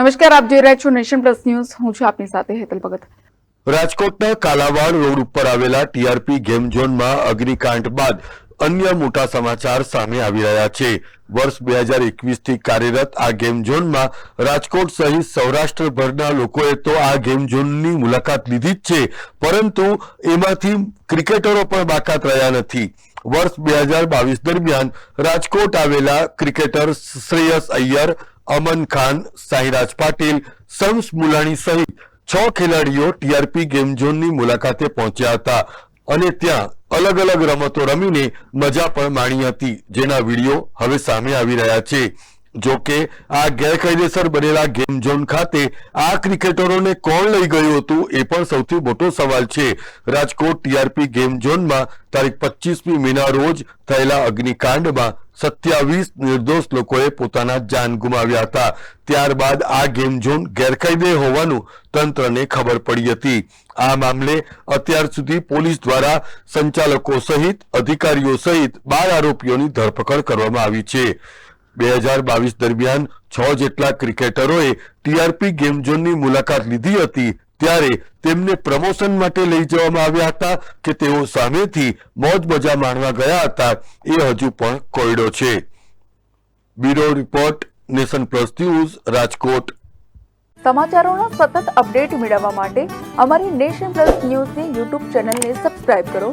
નમસ્કાર, આપ જોઈ રહ્યા છો નેશન પ્લસ ન્યૂઝ. હું છું આપની સાથે હેતલ ભગત. રાજકોટના કાલાવાડ રોડ ઉપર આવેલા ટીઆરપી ગેમ ઝોનમાં અગ્નિકાંડ બાદ અન્ય મોટા સમાચાર સામે આવી રહ્યા છે. વર્ષ બે હજાર એકવીસથી કાર્યરત આ ગેમ ઝોનમાં રાજકોટ સહિત સૌરાષ્ટ્રભરના લોકોએ તો આ ગેમ ઝોનની મુલાકાત લીધી જ છે, પરંતુ એમાંથી ક્રિકેટરો પણ બાકાત રહ્યા નથી. વર્ષ બે હજાર બાવીસ દરમિયાન રાજકોટ આવેલા ક્રિકેટર શ્રેયસ અય્યર અમન ખાન સાંઈરાજ પાટીલ શમ્સ મુલાણી સહિત છ ખેલાડીઓ ટીઆરપી ગેમ ઝોનની મુલાકાતે પહોંચ્યા હતા અને ત્યાં અલગ અલગ રમતો રમીને મજા પણ માણી હતી, જેના વીડિયો હવે સામે આવી રહ્યા છે. જો કે આ ગેરકાયદેસર બનેલા ગેમ ઝોન ખાતે આ ક્રિકેટરોને કોણ લઈ ગયું હતું એ પણ સૌથી મોટો સવાલ છે. રાજકોટ ટીઆરપી ગેમ ઝોનમાં તારીખ પચીસમી મેના રોજ થયેલા અગ્નિકાંડમાં સત્યાવીસ નિર્દોષ લોકોએ પોતાના જાન ગુમાવ્યા હતા. ત્યારબાદ આ ગેમ ઝોન ગેરકાયદે હોવાનું તંત્રને ખબર પડી હતી. આ મામલે અત્યાર સુધી પોલીસ દ્વારા સંચાલકો સહિત અધિકારીઓ સહિત બાર આરોપીઓની ધરપકડ કરવામાં આવી છે. બે હજાર બાવીસ દરમિયાન છ જેટલા ક્રિકેટરોએ ટીઆરપી ગેમ ઝોનની મુલાકાત લીધી હતી ત્યારે તેમને પ્રમોશન માટે લઈ જવામાં આવ્યા હતા કે તેઓ સામેથી મોજ મજા માણવા ગયા હતા. એ હજુ પણ કોયડો છે. Bureau report, nation plus news, Rajkot. સમાચારોનો સતત અપડેટ મેળવવા માટે અમારી નેશન પ્લસ ન્યૂઝની યુટ્યુબ ચેનલને સબસ્ક્રાઇબ કરો.